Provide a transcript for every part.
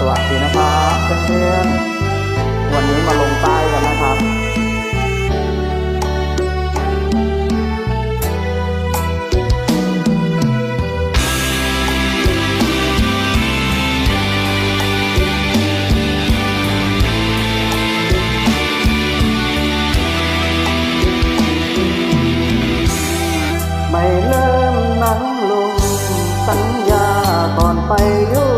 สวัสดีนะครับเพื่อนๆวันนี้มาลงใต้กันนะครับ ไม่เริ่มนั้นลงสัญญาก่อนไปยู่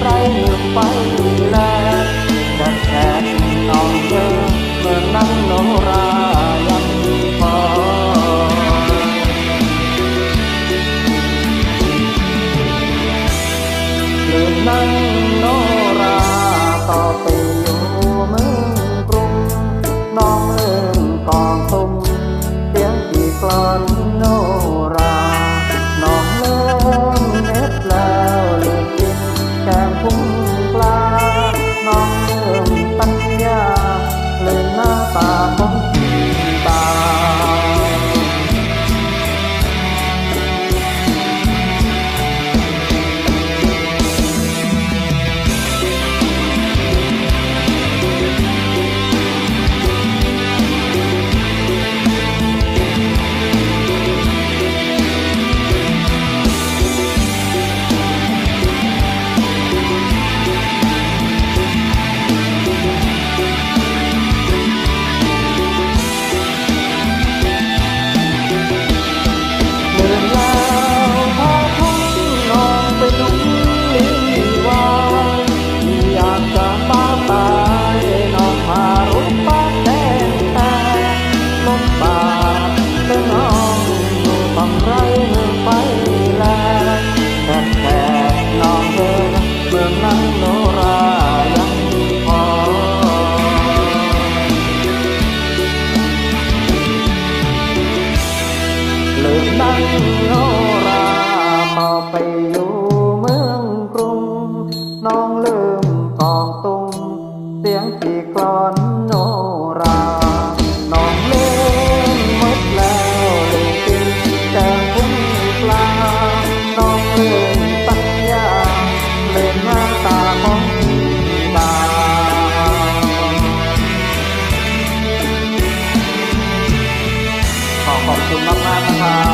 ไร่ไปแล้แต่แค่น้องเธอเมื่อนั่งโนรายังพอเมื่อนั่งโน เรื่องน้องต้องไรเมืองไปแลแต่แค่น้องเธอเมืองนั้นโนรายังมีพอเลืกนั่งโนรามอไปอยู่เมืองกรุง น้องลืมกองตุงเสียงปีกรอน คุณมากๆนะครับ